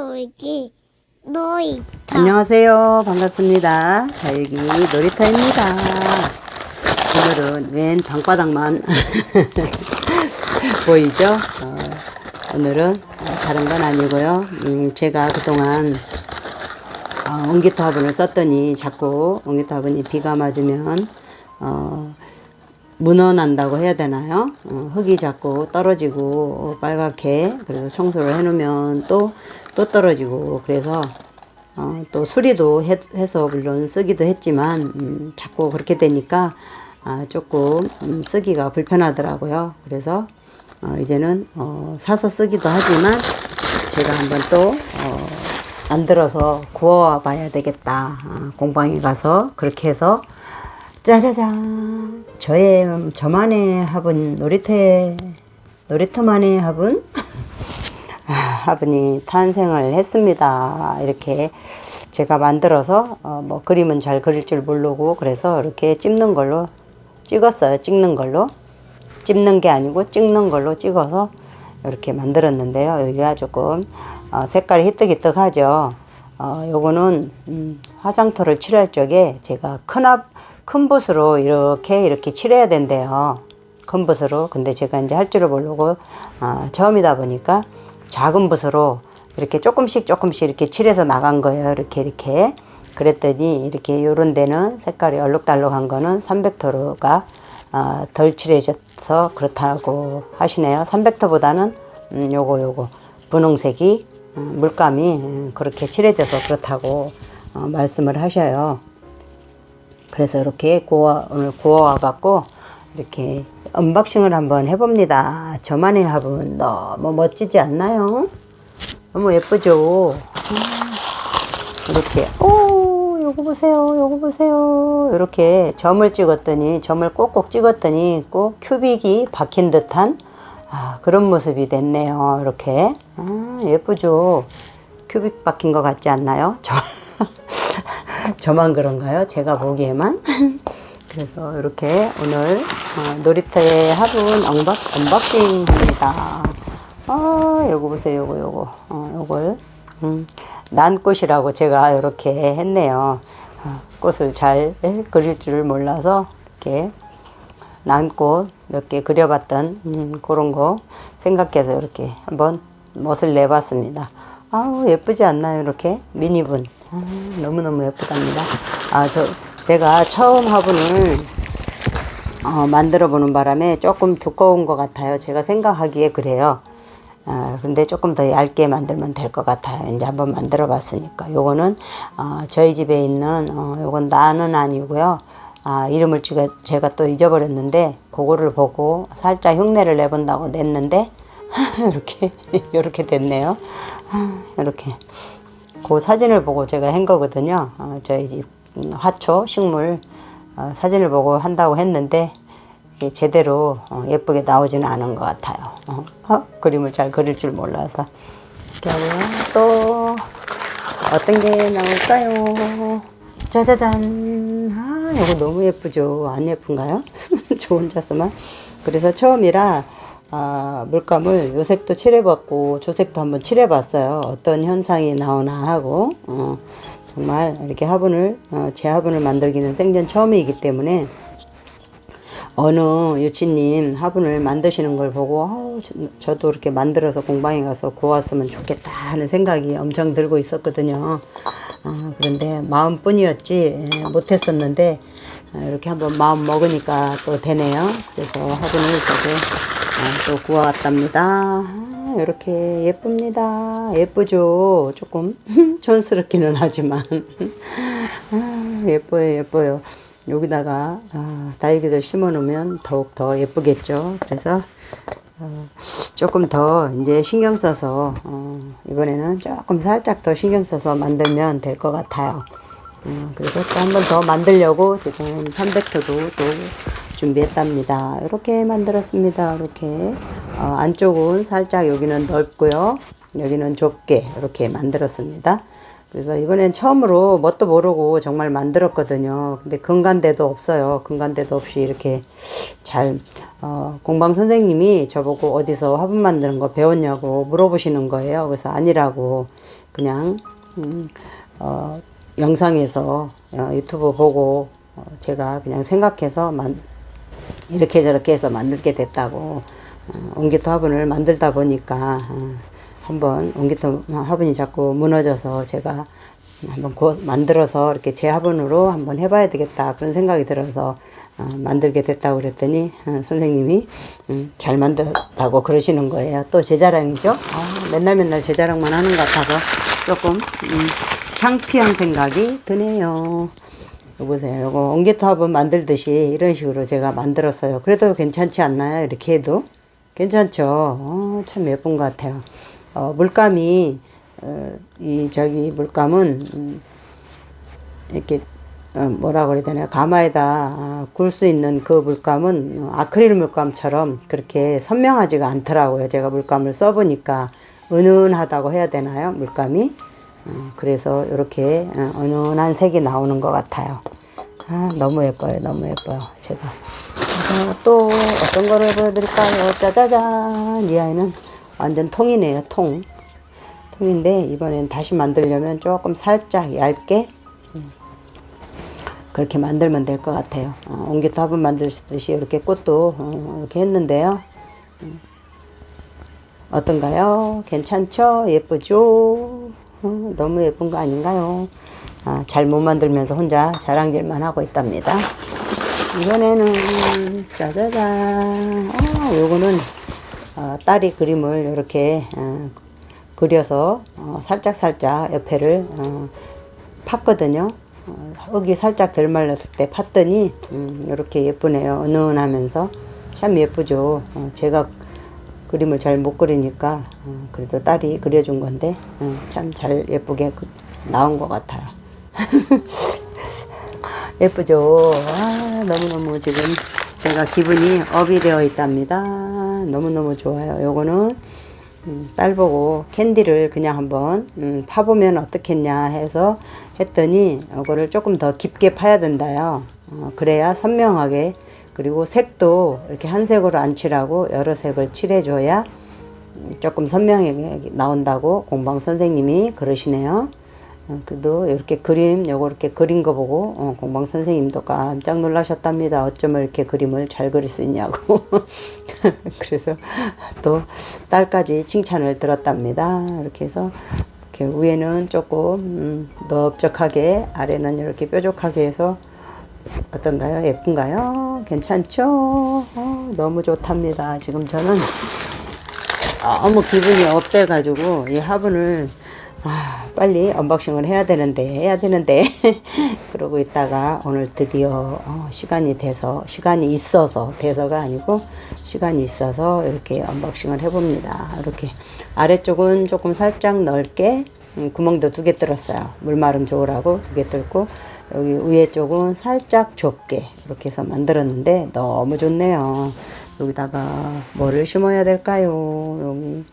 여기 놀이터. 안녕하세요. 반갑습니다. 자, 여기 놀이터입니다. 오늘은 웬 방바닥만 보이죠? 어, 오늘은 다른 건 아니고요. 음, 제가 그동안 어, 옹기토 화분을 썼더니 자꾸 옹기토 화분이 비가 맞으면 어, 무너난다고 해야 되나요? 어, 흙이 자꾸 떨어지고 빨갛게 그래서 청소를 해놓으면 또 또 떨어지고 그래서 어, 또 수리도 해, 서 물론 쓰기도 했지만 음, 자꾸 그렇게 되니까 아, 조금 음, 쓰기가 불편하더라고요. 그래서 어, 이제는 어, 사서 쓰기도 하지만 제가 한번 또 어, 만들어서 구워 봐야 되겠다. 아, 공방에 가서 그렇게 해서 짜자잔 저의 저만의 화분 놀이터에 놀이터만의 화분 아, 화분이 탄생을 했습니다. 이렇게 제가 만들어서 어, 뭐 그림은 잘 그릴 줄 모르고 그래서 이렇게 찝는 걸로 찍었어요. 찍는 걸로 찝는 게 아니고 찍는 걸로 찍어서 이렇게 만들었는데요. 여기가 조금 어, 색깔이 희뜩희뜩하죠. 어, 요거는 음, 화장토를 칠할 적에 제가 큰, 앞, 큰 붓으로 이렇게 이렇게 칠해야 된대요. 큰 붓으로. 근데 제가 이제 할 줄을 모르고 어, 처음이다 보니까 작은 붓으로 이렇게 조금씩 조금씩 이렇게 칠해서 나간 거예요. 이렇게 이렇게. 그랬더니 이렇게 요런 데는 색깔이 얼룩달룩한 거는 300도가 어, 덜 칠해져서 그렇다고 하시네요. 300도보다는 음, 요거 요거 분홍색이 어, 물감이 음, 그렇게 칠해져서 그렇다고 어, 말씀을 하셔요. 그래서 이렇게 구워 오늘 구워와 갖고 이렇게 언박싱을 한번 해봅니다. 저만의 화분 너무 멋지지 않나요? 너무 예쁘죠? 음, 이렇게 오 요거 보세요 요거 보세요 이렇게 점을 찍었더니 점을 꼭꼭 찍었더니 꼭 큐빅이 박힌 듯한 아, 그런 모습이 됐네요 이렇게 아, 예쁘죠 큐빅 박힌 것 같지 않나요? 저, 저만 그런가요? 제가 보기에만 그래서 이렇게 오늘 어, 놀이터의 화분 언박, 언박싱 합니다 아 요거 보세요 요거 요거 어, 요걸 음, 난꽃이라고 제가 이렇게 했네요. 어, 꽃을 잘 그릴 줄을 몰라서 이렇게 난꽃 몇 개 그려봤던 음, 그런 거 생각해서 이렇게 한번 멋을 내봤습니다. 아우 예쁘지 않나요 이렇게 미니분 아, 너무너무 예쁘답니다. 아 저 제가 처음 화분을 어, 만들어 보는 바람에 조금 두꺼운 것 같아요. 제가 생각하기에 그래요. 아, 근데 조금 더 얇게 만들면 될 것 같아요. 이제 한번 만들어 봤으니까. 요거는, 어, 저희 집에 있는, 어, 요건 나는 아니고요. 아, 이름을 제가, 제가 또 잊어버렸는데, 그거를 보고 살짝 흉내를 내본다고 냈는데, 이렇게, 이렇게 됐네요. 이렇게. 그 사진을 보고 제가 한 거거든요. 어, 저희 집 음, 화초, 식물, 어, 사진을 보고 한다고 했는데, 제대로 어, 예쁘게 나오지는 않은 것 같아요. 어, 어, 그림을 잘 그릴 줄 몰라서. 이렇게. 또 어떤 게 나올까요? 짜자잔. 아, 이거 너무 예쁘죠? 안 예쁜가요? 저 혼자서만. 그래서 처음이라 아, 물감을 요 색도 칠해봤고 저 색도 한번 칠해봤어요. 어떤 현상이 나오나 하고 어, 정말 이렇게 화분을 어, 제 화분을 만들기는 생전 처음이기 때문에 어느 유치님 화분을 만드시는 걸 보고 어, 저, 도 이렇게 만들어서 공방에 가서 구웠으면 좋겠다 하는 생각이 엄청 들고 있었거든요. 아, 그런데 마음뿐이었지 예, 못했었는데 아, 이렇게 한번 마음 먹으니까 또 되네요. 그래서 화분을 이렇게 아, 또 구워왔답니다. 아, 이렇게 예쁩니다. 예쁘죠? 조금 촌스럽기는 하지만 아, 예뻐요, 예뻐요. 여기다가 아, 다육이들 심어 놓으면 더욱 더 예쁘겠죠. 그래서 어, 조금 더 이제 신경 써서 어, 이번에는 조금 살짝 더 신경 써서 만들면 될 것 같아요. 음, 그래서 또 한 번 더 만들려고 지금 300토도 또 준비했답니다. 이렇게 만들었습니다. 이렇게 어, 안쪽은 살짝 여기는 넓고요. 여기는 좁게 이렇게 만들었습니다. 그래서 이번엔 처음으로 뭣도 모르고 정말 만들었거든요. 근데 근간대도 없어요. 근간대도 없이 이렇게 잘, 어, 공방 선생님이 저보고 어디서 화분 만드는 거 배웠냐고 물어보시는 거예요. 그래서 아니라고 그냥, 음, 어, 영상에서 어, 유튜브 보고 어, 제가 그냥 생각해서 만, 이렇게 저렇게 해서 만들게 됐다고 어, 옹기토 화분을 만들다 보니까 어, 한번 옹기토 화분이 자꾸 무너져서 제가 한번 고, 만들어서 이렇게 제 화분으로 한번 해봐야 되겠다 그런 생각이 들어서 어, 만들게 됐다고 그랬더니 어, 선생님이 음, 잘 만들었다고 그러시는 거예요. 또 제 자랑이죠. 아, 맨날 맨날 제 자랑만 하는 것 같아서 조금 음, 창피한 생각이 드네요. 요 보세요. 요거 화분 만들듯이 이런 식으로 제가 만들었어요. 그래도 괜찮지 않나요? 이렇게 해도 괜찮죠. 어, 참 예쁜 것 같아요. 어, 물감이 어, 이 저기 물감은 음, 이렇게 어, 뭐라 그래야 되나요? 가마에다 굴 수 있는 그 물감은 어, 아크릴 물감처럼 그렇게 선명하지가 않더라고요. 제가 물감을 써보니까 은은하다고 해야 되나요? 물감이. 어, 그래서 이렇게 어, 은은한 색이 나오는 것 같아요. 아, 너무 예뻐요. 너무 예뻐요. 제가. 자, 또 어떤 거를 보여드릴까요? 짜자잔. 이 아이는 완전 통이네요. 통. 통인데 이번엔 다시 만들려면 조금 살짝 얇게 음, 그렇게 만들면 될 것 같아요. 어, 화분 만들듯이 이렇게 꽃도 어, 이렇게 했는데요. 음, 어떤가요? 괜찮죠? 예쁘죠? 어, 너무 예쁜 거 아닌가요? 아, 잘 못 만들면서 혼자 자랑질만 하고 있답니다. 이번에는 짜자잔. 아, 요거는 어, 딸이 그림을 이렇게 어, 그려서 어, 살짝 살짝 옆에를 어, 팠거든요. 어, 흙이 살짝 덜 말랐을 때 팠더니 음, 이렇게 예쁘네요. 은은하면서 참 예쁘죠. 어, 제가 그림을 잘 못 그리니까 어, 그래도 딸이 그려준 건데 어, 참잘 예쁘게 그- 나온 것 같아요. 예쁘죠? 아, 너무너무 지금 제가 기분이 업이 되어 있답니다. 너무너무 좋아요. 요거는 음, 딸 보고 캔디를 그냥 한번 음, 파보면 어떻겠냐 해서 했더니 이거를 조금 더 깊게 파야 된다요. 어, 그래야 선명하게 그리고 색도 이렇게 한 색으로 안 칠하고 여러 색을 칠해줘야 음, 조금 선명하게 나온다고 공방 선생님이 그러시네요. 어, 그래도 이렇게 그림, 요거 이렇게 그린 거 보고, 어, 공방 선생님도 깜짝 놀라셨답니다. 어쩌면 이렇게 그림을 잘 그릴 수 있냐고. 그래서 또 딸까지 칭찬을 들었답니다. 이렇게 해서 이렇게 위에는 조금 음, 넓적하게, 아래는 이렇게 뾰족하게 해서 어떤가요? 예쁜가요? 괜찮죠? 어, 너무 좋답니다. 지금 저는 너무 기분이 업돼가지고 이 화분을 아, 빨리 언박싱을 해야 되는데 해야 되는데 그러고 있다가 오늘 드디어 어, 시간이 돼서 시간이 있어서 돼서가 아니고 시간이 있어서 이렇게 언박싱을 해봅니다. 이렇게 아래쪽은 조금 살짝 넓게 음, 구멍도 두 개 뚫었어요. 물마름 좋으라고 두 개 뚫고 여기 위에 쪽은 살짝 좁게 이렇게 해서 만들었는데 너무 좋네요. 여기다가 뭐를 심어야 될까요? 여기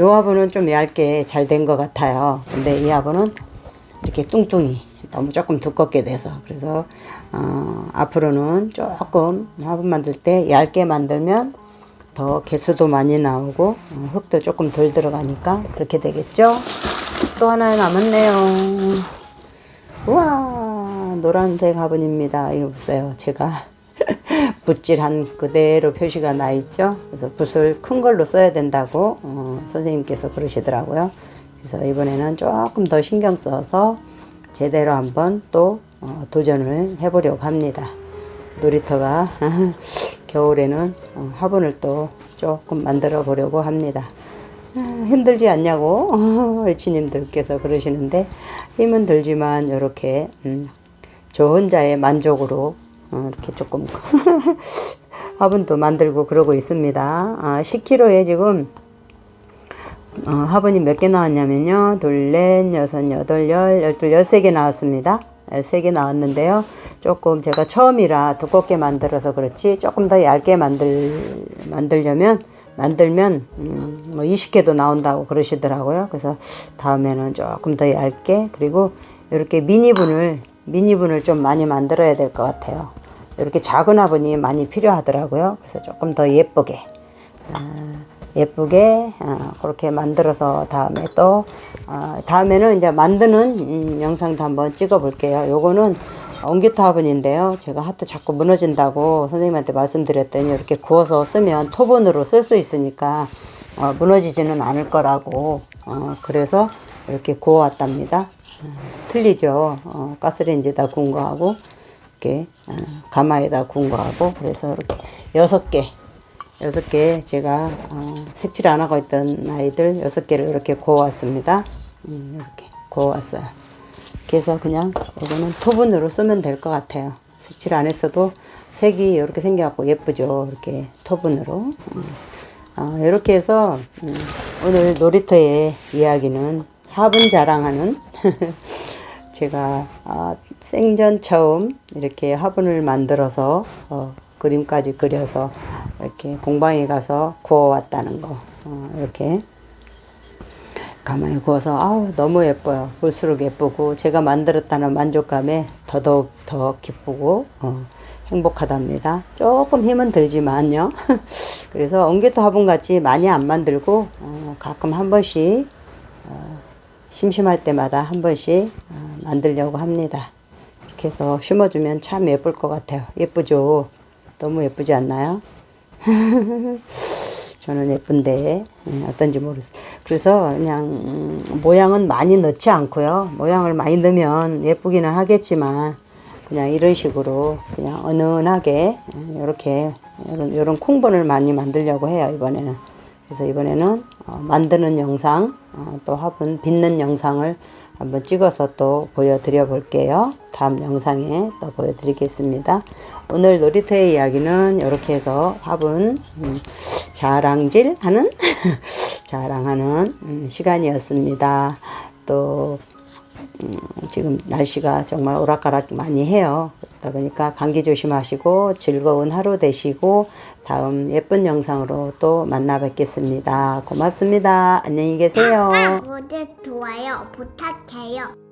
요 화분은 좀 얇게 잘 된 것 같아요. 근데 이 화분은 이렇게 뚱뚱이 너무 조금 두껍게 돼서 그래서 어, 앞으로는 조금 화분 만들 때 얇게 만들면 더 개수도 많이 나오고 어, 흙도 조금 덜 들어가니까 그렇게 되겠죠? 또 하나 남았네요. 우와 노란색 화분입니다. 이거 보세요. 제가 붓질한 그대로 표시가 나 있죠. 그래서 붓을 큰 걸로 써야 된다고 어, 선생님께서 그러시더라고요. 그래서 이번에는 조금 더 신경 써서 제대로 한번 또 어, 도전을 해보려고 합니다. 놀이터가 겨울에는 어, 화분을 또 조금 만들어 보려고 합니다. 아, 힘들지 않냐고 외치님들께서 그러시는데 힘은 들지만 이렇게 음, 저 혼자의 만족으로 어, 이렇게 조금 화분도 만들고 그러고 있습니다. 아, 10kg에 지금 어, 화분이 몇 개 나왔냐면요. 둘, 넷, 여섯, 여덟, 열, 열둘, 열세 개 나왔습니다. 열세 개 나왔는데요. 조금 제가 처음이라 두껍게 만들어서 그렇지 조금 더 얇게 만들, 만들려면 만들면 음, 뭐 20개도 나온다고 그러시더라고요. 그래서 다음에는 조금 더 얇게 그리고 이렇게 미니분을 미니분을 좀 많이 만들어야 될 것 같아요. 이렇게 작은 화분이 많이 필요하더라고요. 그래서 조금 더 예쁘게 아, 예쁘게 아, 그렇게 만들어서 다음에 또 아, 다음에는 이제 만드는 음, 영상도 한번 찍어 볼게요. 요거는 옹기토 화분인데요. 제가 하도 자꾸 무너진다고 선생님한테 말씀드렸더니 이렇게 구워서 쓰면 토분으로 쓸 수 있으니까 어, 무너지지는 않을 거라고 어, 그래서 이렇게 구워왔답니다. 어, 틀리죠. 어, 가스레인지에다 구운 거하고 이렇게 어, 가마에다 구운 거하고 그래서 이렇게 여섯 개 여섯 개 제가 어, 색칠 안 하고 있던 아이들 여섯 개를 이렇게 구워왔습니다. 음, 이렇게 구워왔어요. 그래서 그냥 이거는 토분으로 쓰면 될 것 같아요. 색칠 안 했어도 색이 이렇게 생겨갖고 예쁘죠. 이렇게 토분으로. 음. 어, 이렇게 해서 음, 오늘 놀이터의 이야기는 화분 자랑하는 제가 아, 생전 처음 이렇게 화분을 만들어서 어, 그림까지 그려서 이렇게 공방에 가서 구워왔다는 거 어, 이렇게 가만히 구워서 아우 너무 예뻐요. 볼수록 예쁘고 제가 만들었다는 만족감에 더더욱 더 기쁘고 어, 행복하답니다. 조금 힘은 들지만요. 그래서 엉개토 화분 같이 많이 안 만들고 어, 가끔 한 번씩 어, 심심할 때마다 한 번씩 어, 만들려고 합니다. 이렇게 해서 심어주면 참 예쁠 것 같아요. 예쁘죠? 너무 예쁘지 않나요? 저는 예쁜데 음, 어떤지 모르겠어요. 그래서 그냥 음, 모양은 많이 넣지 않고요. 모양을 많이 넣으면 예쁘기는 하겠지만 그냥 이런 식으로 그냥 은은하게 이렇게 이런 이런 콩분을 많이 만들려고 해요 이번에는. 그래서 이번에는 어, 만드는 영상 어, 또 화분 빚는 영상을 한번 찍어서 또 보여드려 볼게요. 다음 영상에 또 보여드리겠습니다. 오늘 놀이터의 이야기는 이렇게 해서 화분 음, 자랑질 하는 자랑하는 음, 시간이었습니다. 또 음, 지금 날씨가 정말 오락가락 많이 해요. 그러다 보니까 감기 조심하시고 즐거운 하루 되시고 다음 예쁜 영상으로 또 만나 뵙겠습니다. 고맙습니다. 안녕히 계세요. 구독, 좋아요 부탁해요.